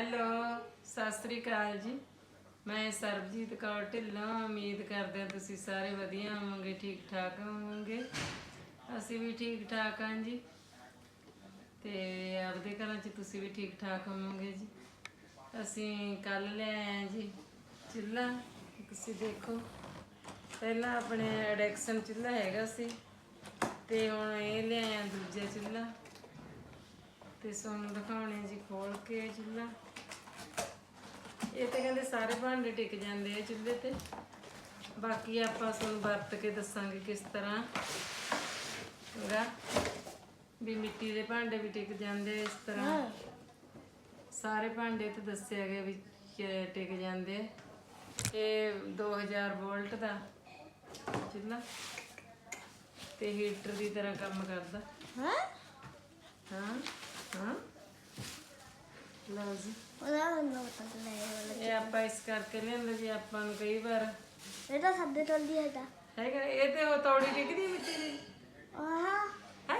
Hello, Sat Sri ਅਕਾਲ ਜੀ। ਮੈਂ ਸਰਬਜੀਤ ਕੌਰ ਢਿੱਲੋਂ, ਉਮੀਦ ਕਰਦੇ ਹਾਂ ਤੁਸੀਂ ਸਾਰੇ ਵਧੀਆ ਹੋਵੋਗੇ ਠੀਕ ਠਾਕ ਹੋਵੋਗੇ। ਅਸੀਂ ਵੀ ਠੀਕ ਠਾਕ ਹਾਂ ਜੀ। ਤੇ ਆਪਦੇ ਘਰਾਂ 'ਚ ਤੁਸੀਂ ਵੀ ਠੀਕ ਠਾਕ ਹੋਵੋਗੇ ਜੀ। ਅਸੀਂ ਕੱਲ ਲੈ ਆਏ ਹਾਂ ਜੀ ਚੁੱਲ੍ਹਾ। ਤੁਸੀਂ ਦੇਖੋ, ਪਹਿਲਾਂ ਆਪਣੇ ਐਡੈਕਸ਼ਨ ਚੁੱਲ੍ਹਾ ਹੈਗਾ ਸੀ, ਤੇ ਹੁਣ ਇਹ ਲਿਆਏ ਆ ਦੂਜਾ ਚੁੱਲ੍ਹਾ। ਤੇ ਤੁਹਾਨੂੰ ਦਿਖਾਉਣੇ ਜੀ ਖੋਲ ਕੇ ਚੁੱਲ੍ਹਾ। ਇਹ ਤੇ ਕਹਿੰਦੇ ਸਾਰੇ ਭਾਂਡੇ ਟਿਕ ਜਾਂਦੇ ਆ ਚੁੱਲ੍ਹੇ ਤੇ। ਬਾਕੀ ਆਪਾਂ ਤੁਹਾਨੂੰ ਵਰਤ ਕੇ ਦੱਸਾਂਗੇ ਕਿਸ ਤਰ੍ਹਾਂ ਹੈਗਾ ਵੀ ਮਿੱਟੀ ਦੇ ਭਾਂਡੇ ਵੀ ਟਿਕ ਜਾਂਦੇ ਆ ਇਸ ਤਰ੍ਹਾਂ। ਸਾਰੇ ਭਾਂਡੇ ਤੇ ਦੱਸਿਆ ਗਿਆ ਵੀ ਟਿਕ ਜਾਂਦੇ ਆ। ਇਹ 2000 ਵੋਲਟ ਦਾ ਚੁੱਲ੍ਹਾ। ਤੇ ਹੀਟਰ ਦੀ ਤਰ੍ਹਾਂ ਕੰਮ ਕਰਦਾ। ਹਾਂ? ਹਾਂ। ਹਾਂ। ਲਓ ਜੀ ਉਹਦਾ ਮੈਨੂੰ ਪਤਾ ਲੈ ਵਾਲਾ ਇਹ ਆਪਾਂ ਇਸ ਕਰਕੇ ਲਿਆਂਦਾ ਜੀ ਆਪਾਂ ਨੂੰ ਕਈ ਵਾਰ ਇਹ ਤਾਂ ਸਾਡੇ ਟੋਲੀ ਹੈਗਾ। ਹੈਗਾ ਇਹ ਤੇ ਉਹ ਤੌੜੀ ਡਿੱਗਦੀ ਮਿੱਟੀ ਦੀ। ਆਹ। ਹੈ?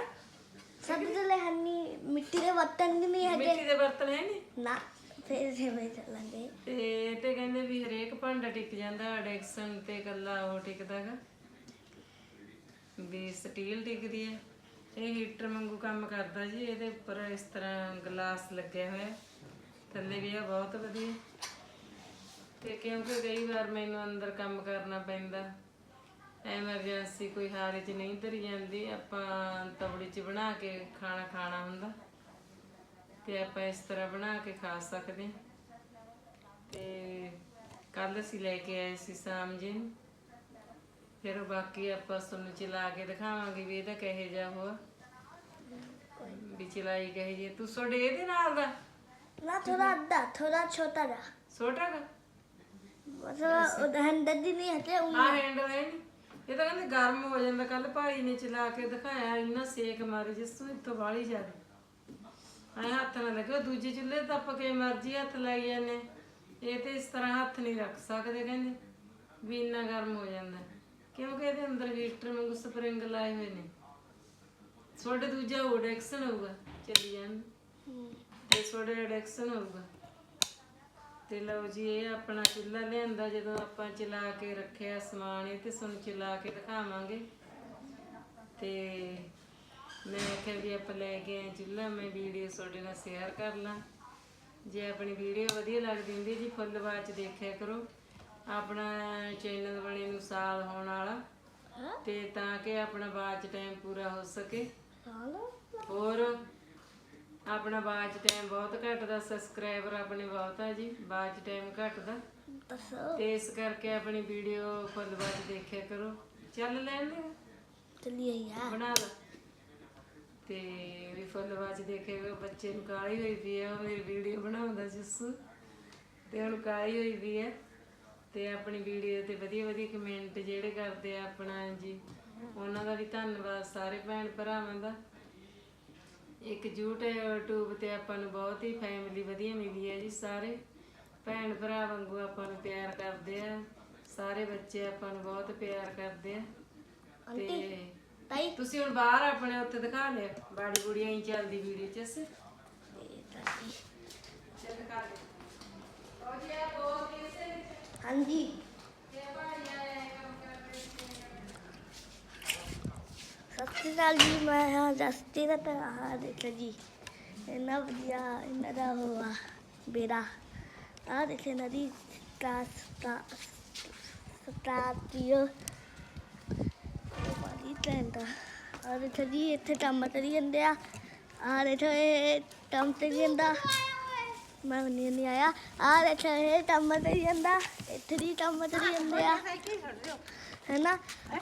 ਸਾਡੇ ਟੋਲੇ ਹੰਨੀ ਮਿੱਟੀ ਦੇ ਬਰਤਨ ਵੀ ਨਹੀਂ ਹੈਗੇ। ਮਿੱਟੀ ਦੇ ਬਰਤਨ ਹੈ ਨਹੀਂ ਨਾ ਫੇਰ ਜਿਵੇਂ ਚੱਲਾਂਗੇ। ਤੇ ਇਹ ਤੇ ਕਹਿੰਦੇ ਵੀ ਹਰੇਕ ਭਾਂਡਾ ਟਿਕ ਜਾਂਦਾ ਡੈਕਸਨ ਤੇ ਕੱਲਾ ਉਹ ਟਿਕਦਾਗਾ ਵੀ ਸਟੀਲ ਟਿਕਦੀ ਹੈ। ਇਹ ਹੀਟਰ ਵਾਂਗੂ ਕੰਮ ਕਰਦਾ ਜੀ, ਇਹਦੇ ਉੱਪਰ ਇਸ ਤਰ੍ਹਾਂ ਗਲਾਸ ਲੱਗਿਆ ਹੋਇਆ। ਥੱਲੇ ਵੀ ਆ, ਬਹੁਤ ਵਧੀਆ। ਤੇ ਕਿਉਂਕਿ ਕਈ ਵਾਰ ਮੈਨੂੰ ਅੰਦਰ ਕੰਮ ਕਰਨਾ ਪੈਂਦਾ ਐਮਰਜੈਂਸੀ ਕੋਈ ਹਾਰੇ 'ਚ ਨਹੀਂ ਧਰੀ ਜਾਂਦੀ, ਆਪਾਂ ਤਵੜੀ 'ਚ ਬਣਾ ਕੇ ਖਾਣਾ ਖਾਣਾ ਹੁੰਦਾ। ਤੇ ਆਪਾਂ ਇਸ ਤਰ੍ਹਾਂ ਬਣਾ ਕੇ ਖਾ ਸਕਦੇ ਤੇ ਕੱਲ ਅਸੀਂ ਲੈ ਕੇ ਆਏ ਸੀ ਸ਼ਾਮ ਜੀ ਨੂੰ ਫਿਰ ਬਾਕੀ ਆਪਾਂ ਤੁਹਾਨੂੰ ਚਲਾ ਕੇ ਦਿਖਾਵਾਂਗੇ ਵੀ ਇਹਦਾ ਕਹੇ ਜਾ ਹੋਆ ਵੀ ਚਲਾਈ ਕਹੇ ਜੇ ਤੂੰ ਤੁਹਾਡੇ ਇਹਦੇ ਨਾਲ ਦਾ? ਨਾ ਥੋੜਾ ਅੱਧਾ ਥੋੜਾ ਛੋਟਾ ਦਾ ਛੋਟਾ ਗਾ ਮਤਲਬ ਉਹ ਹੰਡਦ ਦੀ ਨਹੀਂ ਹੈਗੇ ਉਹ ਹਾਂ ਹੈਂਡਲ ਹੈ ਨੀ। ਇਹ ਤਾਂ ਕਹਿੰਦੇ ਗਰਮ ਹੋ ਜਾਂਦਾ। ਕੱਲ ਭਾਈ ਨੇ ਚਲਾ ਕੇ ਦਿਖਾਇਆ ਇੰਨਾ ਸੇਕ ਮਾਰੇ ਜਿਸ ਤੋਂ ਇੱਥੋਂ ਬਾਹਲੀ ਜ਼ਿਆਦਾ ਐ ਹੱਥ ਨਾ ਲੱਗੇ ਦੂਜੇ ਚੁੱਲ੍ਹੇ ਤੇ ਆਪਾਂ ਕਿਵੇਂ ਮਰਜ਼ੀ ਹੱਥ ਲਾਈ ਜਾਂਦੇ। ਇਹ ਤੇ ਇਸ ਤਰ੍ਹਾਂ ਹੱਥ ਨਹੀਂ ਰੱਖ ਸਕਦੇ ਕਹਿੰਦੇ। ਵੀ ਇੰਨਾ ਗਰਮ ਹੋ ਜਾਂਦਾ। ਕਿਉਂਕਿ ਇਹਦੇ ਅੰਦਰ ਹੀਟਰ ਵਾਂਗੂ ਸਪਰਿੰਗ ਲਾਏ ਹੋਏ ਨੇ? ਤੁਹਾਡੇ ਦੂਜਾ ਉਹ ਡੈਕਸਨ ਹੋਊਗਾ, ਚੱਲੀ ਜਾਣ। ਤੇ ਤੁਹਾਡੇ ਡੈਕਸਨ ਹੋਊਗਾ। ਤੇ ਲਓ ਜੀ, ਇਹ ਆਪਣਾ ਚੁੱਲ੍ਹਾ ਲਿਆਂਦਾ, ਜਦੋਂ ਆਪਾਂ ਚਲਾ ਕੇ ਰੱਖਿਆ ਸਮਾਨ, ਇਹ ਤੇ ਤੁਹਾਨੂੰ ਚਲਾ ਕੇ ਦਿਖਾਵਾਂਗੇ। ਤੇ ਮੈਂ ਆਖਿਆ ਵੀ ਆਪਾਂ ਲੈ ਕੇ ਆਏ ਚੁੱਲ੍ਹਾ, ਮੈਂ ਵੀਡੀਓ ਤੁਹਾਡੇ ਨਾਲ ਸ਼ੇਅਰ ਕਰ ਲਾਂ। ਜੇ ਆਪਣੀ ਵੀਡੀਓ ਵਧੀਆ ਲੱਗਦੀ ਹੁੰਦੀ ਜੀ ਫੁੱਲ ਬਾਅਦ ਦੇਖਿਆ ਕਰੋ। ਆਪਣਾ ਚੈਨਲ ਬਣੇ ਨੂੰ ਸਾਲ ਹੋਣ ਵਾਲਾ। ਤੇ ਤਾਂ ਕਿ ਆਪਣਾ ਬਾਅਦ ਚ ਟਾਈਮ ਪੂਰਾ ਹੋ ਸਕੇ। ਹੋਰ ਆਪਣਾ ਬਾਅਦ ਚ ਟਾਈਮ ਬਹੁਤ ਘਟਦਾ ਸਬਸਕ੍ਰਾਈਬਰ ਆਪਣੇ ਬਹੁਤ ਆ ਜੀ ਬਾਅਦ ਚ ਟਾਈਮ ਘਟਦਾ। ਤੇ ਇਸ ਕਰਕੇ ਆਪਣੀ ਵੀਡੀਓ ਫੁੱਲ ਬਾਅਦ ਦੇਖਿਆ ਕਰੋ। ਚੱਲ ਲੈਂਦੇ ਚਲਿਏ ਯਾਰ ਬਣਾ ਲਾ। ਤੇ ਵੀ ਫੁੱਲ ਬਾਅਦ ਦੇਖੇ ਬੱਚੇ ਨੂੰ ਕਾਲੀ ਹੋਈ ਪਈ ਹੈ ਉਹ ਮੇਰੀ ਵੀਡੀਓ ਬਣਾਉਂਦਾ ਜੱਸੂ। ਤੇ ਹੁਣ ਕਾਲੀ ਹੋਈ ਪਈ ਹੈ ਤੇ ਆਪਣੀ ਵੀਡੀਓ ਤੇ ਵਧੀਆ ਵਧੀਆ ਕਮੈਂਟ ਜਿਹੜੇ ਕਰਦੇ ਆ ਆਪਣਾ ਜੀ ਉਹਨਾਂ ਦਾ ਵੀ ਧੰਨਵਾਦ ਸਾਰੇ ਭੈਣ ਭਰਾਵਾਂ ਦਾ। ਇੱਕ YouTube ਤੇ ਆਪਾਂ ਨੂੰ ਬਹੁਤ ਹੀ ਫੈਮਿਲੀ ਵਧੀਆ ਮਿਲੀ ਹੈ ਜੀ ਸਾਰੇ। ਭੈਣ ਭਰਾ ਵਾਂਗੂ ਆਪਾਂ ਨੂੰ ਪਿਆਰ ਕਰਦੇ ਆ। ਸਾਰੇ ਬੱਚੇ ਆਪਾਂ ਨੂੰ ਬਹੁਤ ਪਿਆਰ ਕਰਦੇ ਆ। ਤੇ ਤਾਈ। ਤੁਸੀਂ ਹੁਣ ਬਾਹਰ ਆਪਣੇ ਉੱਥੇ ਦਿਖਾ ਲਿਆ ਬਾੜੀ ਬੁੜੀਆਂ ਹੀ ਚੱਲਦੀ ਵੀਡੀਓ ਚ ਅਸੀਂ। ਚੱਲ ਦੇ ਉਹ ਜੀ ਆ ਬਹੁਤ ਕਿਸੇ ਹਾਂਜੀ। ਸਤਿ ਸ਼੍ਰੀ ਅਕਾਲ ਜੀ, ਮੈਂ ਹਾਂ ਜਸਤੀ ਦਾ ਤੇ ਦੇਖੋ ਜੀ, ਇੰਨਾ ਵਧੀਆ ਇਹਨਾਂ ਦਾ ਹੋਆ ਬੇੜਾ। ਆਹ ਦੇਖੇ ਨਦੀ ਸਟਾਰ ਸਟਾਰ ਸਟਾਰ ਟੈਂਦਾ ਆਹ ਦੇਖੋ ਜੀ, ਇੱਥੇ ਟੰਮ ਤਰੀ ਜਾਂਦੇ ਆ। ਆਹ ਦੇਖੋ ਇਹ ਟੰਮ ਜਾਂਦਾ ਮੈਂ ਨਹੀਂ ਨਹੀਂ ਆਇਆ। ਆਹ ਦੇਖੋ ਇਹ ਕੰਮ ਤਰੀ ਜਾਂਦਾ। ਇੱਥੇ ਦੀ ਟੰਮ ਤਰੀ ਜਾਂਦੇ ਆ। ਹੈਨਾ?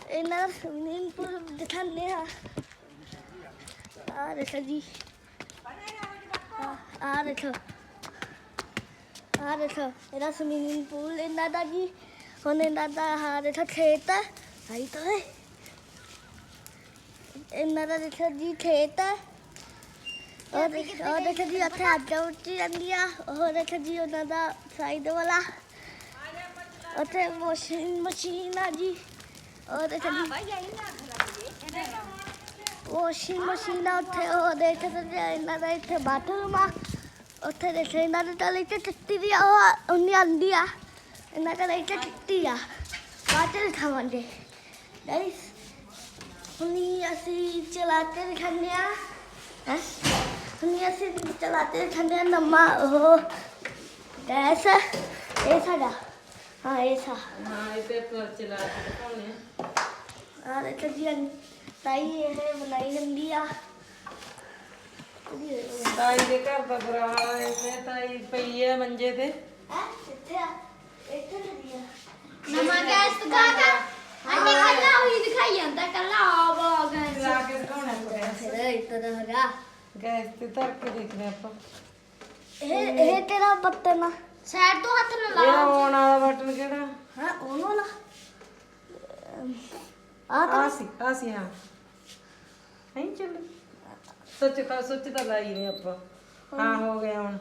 ਇਹਨਾਂ ਦਾ ਸਵੀਮਿੰਗ ਪੂਲ ਦਿਖਾਉਂਦੇ ਆ। ਆ ਦੇਖੋ ਜੀ। ਆਹ- ਆਹ ਦੇਖੋ ਆ ਦੇਖੋ ਇਹਦਾ ਸਵੀਮਿੰਗ ਪੂਲ ਇਹਨਾਂ ਦਾ ਜੀ। ਹੁਣ ਇਹਨਾਂ ਦਾ ਆ ਦੇਖੋ ਖੇਤ। ਆਈ ਤਾਂ ਇਹਨਾਂ ਦਾ ਦੇਖੋ ਜੀ ਖੇਤ। ਹੈ ਉਹ ਦੇਖੋ ਉਹ ਦੇਖੋ ਜੀ ਉੱਥੇ ਅੱਜ ਉੱਚੀ ਜਾਂਦੀ ਆ ਉਹ ਦੇਖੋ ਜੀ ਉਹਨਾਂ ਦਾ ਸਾਈਡ ਵਾਲਾ ਉੱਥੇ ਵਾਸ਼ਿੰਗ ਮਸ਼ੀਨ ਆ ਜੀ ਉਹ ਦੇਖੋ ਜੀ ਵਾਸ਼ਿੰਗ ਮਸ਼ੀਨ ਆ ਉੱਥੇ ਉਹ ਦੇਖ ਸਕਦੇ ਆ ਇਹਨਾਂ ਦਾ ਇੱਥੇ ਬਾਥਰੂਮ ਆ ਉੱਥੇ ਦੇਖੋ ਇਹਨਾਂ ਦੇ ਤਾਂ ਇੱਥੇ ਚਿੱਟੀ ਦੀ ਆ ਉਹ ਉਹਨੀ ਆਂਦੀ ਆ ਦਾ ਹੈਂ ਅਸੀਂ ਚਲਾਤੇ ਦਿਖਾਉਂਦੇ ਆ ਨਮਾ ਉਹ ਗੈਸ ਇਹ ਸਾਡਾ। ਹਾਂ ਇਹ ਸਾ। ਹਾਂ ਇਹ ਤੇ ਪਰ ਚਲਾ ਕੇ ਦਿਖਾਉਣੇ ਆ। ਆ ਦੇਖੋ ਜੀ ਤਾਈ ਇਹ ਬਣਾਈ ਜਾਂਦੀ ਆ। ਹੈ ਤਾਈ ਦੇ ਘਰ ਦਾ ਬੁਰਾ ਹਾਲ ਹੈ ਮੈਂ ਤਾਈ ਪਈ ਹੈ ਮੰਜੇ ਤੇ। ਕਿੱਥੇ ਆ? ਇੱਥੇ ਲੱਗੀ ਆ। ਨਵਾਂ ਗੈਸ ਦਿਖਾਤਾ ਅੰਨੇ ਕੱਲਾ ਹੋਈ ਦਿਖਾਈ ਜਾਂਦਾ ਕੱਲਾ ਆ ਗੈਸ ਲਾ ਕੇ ਦਿਖਾਉਣਾ ਪਿਆ ਫਿਰ ਇੱਥੇ ਦਾ ਹੈਗਾ ਗੈਸ ਤੇ ਧਰ ਕੇ ਦੇਖਦੇ ਆਪਾਂ। ਇਹ ਇਹ ਤੇਰਾ ਬਟਨ ਆ? ਸਾਈਡ ਤੋਂ ਹੱਥ ਨਾ ਇਹ ਲਾ ਆਉਣ ਵਾਲਾ ਬਟਨ ਕਿਹੜਾ? ਹਾਂ ਉਹਨੂੰ ਨਾ ਆ ਤਾਂ ਆ ਸੀ ਆ ਸੀ ਹਾਂ। ਹੈ ਚੱਲ। ਸੱਚ ਤਾਂ ਸੱਚ ਤਾਂ ਲਾਈ ਨਹੀਂ ਆਪਾਂ। ਹਾਂ ਹੋ ਗਿਆ ਹੁਣ।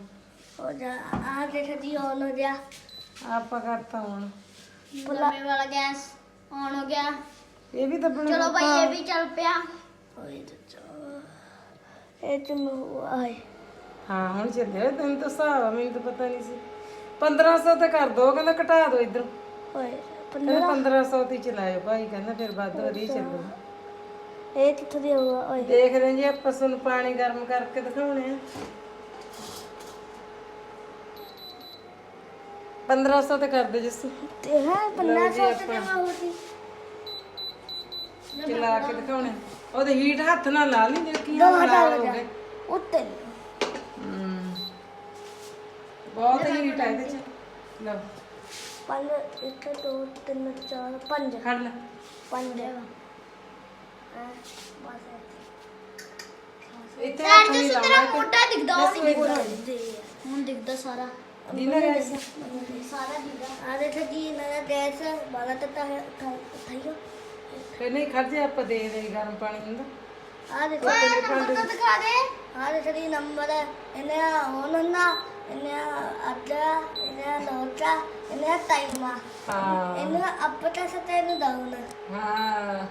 ਹੋ ਜਾ ਆ ਦੇਖ ਜੀ on ਹੋ ਜਾ ਆਪਾਂ ਕਰਤਾ ਹੁਣ। ਨਵੇਂ ਵਾਲਾ ਗੈਸ ਆਨ ਹੋ ਗਿਆ। ਇਹ ਵੀ ਤਾਂ ਬਣ ਚਲੋ ਭਾਈ ਇਹ ਵੀ ਚੱਲ ਪਿਆ। ਓਏ ਚੱਚਾ ਇਹ ਆਏ। ਹਾਂ ਹੁਣ ਚੱਲਿਆ ਤੈਨੂੰ ਤਾਂ ਹਿਸਾਬ ਆ ਮੈਨੂੰ ਤਾਂ ਪਤਾ ਨਹੀਂ ਸੀ। 1500 ਤੇ ਕਰ ਦੋ ਕਹਿੰਦਾ ਘਟਾ ਦੋ ਇਧਰ। ਓਏ ਕਹਿੰਦਾ 1500 ਤੇ ਹੀ ਚਲਾਇਓ ਭਾਈ ਕਹਿੰਦਾ ਫਿਰ ਵੱਧ ਵਧੀਆ ਚੱਲੂ। ਇਹ ਕਿੱਥੇ ਦੀ ਹੋਊਗਾ ਓਏ। ਦੇਖਦੇ ਹਾਂ ਜੀ ਆਪਾਂ ਤੁਹਾਨੂੰ ਪਾਣੀ ਗਰਮ ਕਰਕੇ ਦਿਖਾਉਣੇ ਆ। 1500 ਤੇ ਕਰ ਦੇ ਜਿਸੂ। ਤੇ ਹੈ ਪੰਨਾ ਸੌ ਤੇ ਚਲਾ ਕੇ ਦਿਖਾਉਣੇ ਉਹਦੇ ਹੀਟ ਹੱਥ ਨਾਲ ਲਾ ਲਈ ਜੇ ਹਟਾ ਹੋ ਲਗਾ ਗਏ। ਉੱਤੇ। ਹਮ। ਬਹੁਤ ਹੀਟ ਹੈ ਇਹਦੇ ਚ। ਲਓ। ਪੰਜ ਇੱਕ ਦੋ ਤਿੰਨ ਚਾਰ ਪੰਜ। ਖੜ ਲੈ। ਪੰਜ ਹੈ? ਬਸ ਇੱਥੇ। ਹੱਥ ਤੋਂ ਨਹੀਂ ਲਾਉਣਾ। ਮੋਟਾ ਦਿਖਦਾ ਉਹ ਨਹੀਂ। ਦਿਖਦਾ। ਹੁਣ ਦਿਖਦਾ ਸਾਰਾ। ਦੀਨਾ ਗੈਸ ਸਾਰਾ ਦਿਖਦਾ। ਆ ਦੇਖ ਜੀ ਇਹਨਾਂ ਦਾ ਗੈਸ ਬਾਲਾ ਤੱਤਾ ਹੈ ਉਠਾਈਓ ਨਹੀਂ ਖੜ ਜੇ ਆਪਾਂ ਦੇ ਦੇ ਗਰਮ ਪਾਣੀ ਹੁੰਦਾ ਆ ਦੇਖ ਓਏ ਨੰਬਰ ਤਾਂ ਦਿਖਾ ਦੇ। ਆ ਦੇਖ ਜੀ ਨੰਬਰ ਇਹਨੇ ਹੁਣ ਨਾ ਇਹਨੇ ਅੱਧਾ ਇਹਨੇ ਲੋਟਾ ਇਹਨੇ ਟਾਈਮਾ ਹਾਂ। ਇਹਨੂੰ ਆਪਤਾ ਸਤੇ ਨੂੰ ਦਾਉਣਾ ਹਾਂ।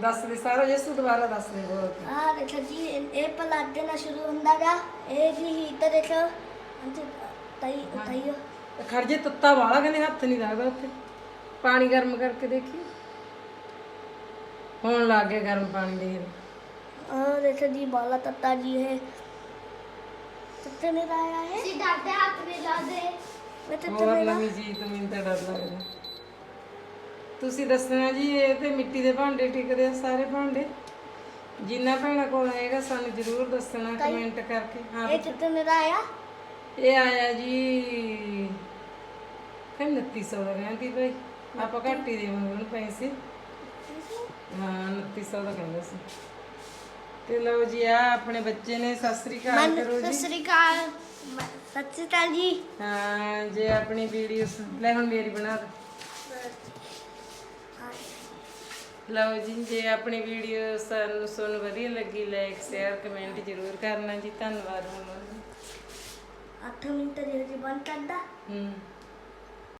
ਦੱਸ ਦੇ ਸਾਰਾ ਜੇਸੂ ਦੁਬਾਰਾ ਦੱਸ ਦੇ ਬੋਲ ਕੇ। ਆ ਦੇਖ ਜੀ ਇਹ ਇਹ ਪਲਾਟੇ ਨਾਲ ਸ਼ੁਰੂ ਹੁੰਦਾ ਗਾ। ਇਹ ਜੀ ਹੀਟਰ ਦੇਖੋ। ਅੰਤ ਤਾਈ ਤਾਈਓ ਤੇ ਖੜ ਜੇ ਤੱਤਾ ਵਾਲਾ ਕਹਿੰਦੇ ਹੱਥ ਨਹੀਂ ਲੱਗਦਾ ਉੱਥੇ। ਪਾਣੀ ਗਰਮ ਕਰਕੇ ਦੇਖੀ। ਹੁਣ ਲੱਗ ਗਿਆ ਗਰਮ ਪਾਣੀ ਦੇ। ਆ ਦੇਖ ਜੀ ਬਾਲਾ ਤੱਤਾ ਜੀ ਹੈ ਤੱਤੇ ਨਹੀਂ ਆਇਆ ਹੈ ਅਸੀਂ ਡਰਦੇ ਹੱਥ ਨਹੀਂ ਲਾਦੇ ਮੈਂ ਤੱਤੇ ਹੋਰ ਨਹੀਂ ਨਵੀਂ ਚੀਜ਼ ਤੋਂ ਮੈਨੂੰ ਤਾਂ ਡਰ ਲੱਗਦਾ। ਤੁਸੀਂ ਦੱਸਣਾ ਜੀ ਇਹ ਤੇ ਮਿੱਟੀ ਦੇ ਭਾਂਡੇ ਟਿਕਦੇ ਆ ਸਾਰੇ ਭਾਂਡੇ। ਜਿੰਨਾ ਭੈਣਾਂ ਕੋਲ ਹੈਗਾ ਸਾਨੂੰ ਜ਼ਰੂਰ ਦੱਸਣਾ ਕਮੈਂਟ ਕਰਕੇ। ਹਾਂ। ਇਹ ਤੱਤੇ ਨਹੀਂ ਆਇਆ ਇਹ ਆਇਆ ਜੀ ਕਹਿੰਦੇ 2900 ਦਾ ਕਹਿੰਦੀ ਭਾਈ ਆਪਾਂ ਘੱਟ ਹੀ ਦੇਵਾਂਗੇ ਉਹਨੂੰ ਪੈਸੇ। ਹਾਂ 2900 ਦਾ ਕਹਿੰਦਾ ਸੀ। ਤੇ ਲਓ ਜੀ ਆ ਆਪਣੇ ਬੱਚੇ ਨੇ ਸਤਿ ਸ੍ਰੀ ਅਕਾਲ ਕਰੋ ਸਤਿ ਜੀ ਸ੍ਰੀ ਅਕਾਲ। ਸਤਿ ਸ਼੍ਰੀ ਅਕਾਲ ਜੀ। ਹਾਂ ਜੇ ਆਪਣੀ ਵੀਡੀਓ ਲੈ ਹੁਣ ਮੇਰੀ ਬਣਾ ਦੇ। ਲਓ ਜੀ ਜੇ ਆਪਣੀ ਵੀਡੀਓ ਸਾਨੂੰ ਸੁਣ ਵਧੀਆ ਲੱਗੀ ਲਾਈਕ ਸ਼ੇਅਰ ਕਮੈਂਟ ਜ਼ਰੂਰ ਕਰਨਾ ਜੀ। ਧੰਨਵਾਦ ਹੁਣ। 8 ਮਿੰਟ ਦੇ ਜੀ ਬੰਦ ਕਰਦਾ। ਹੂੰ।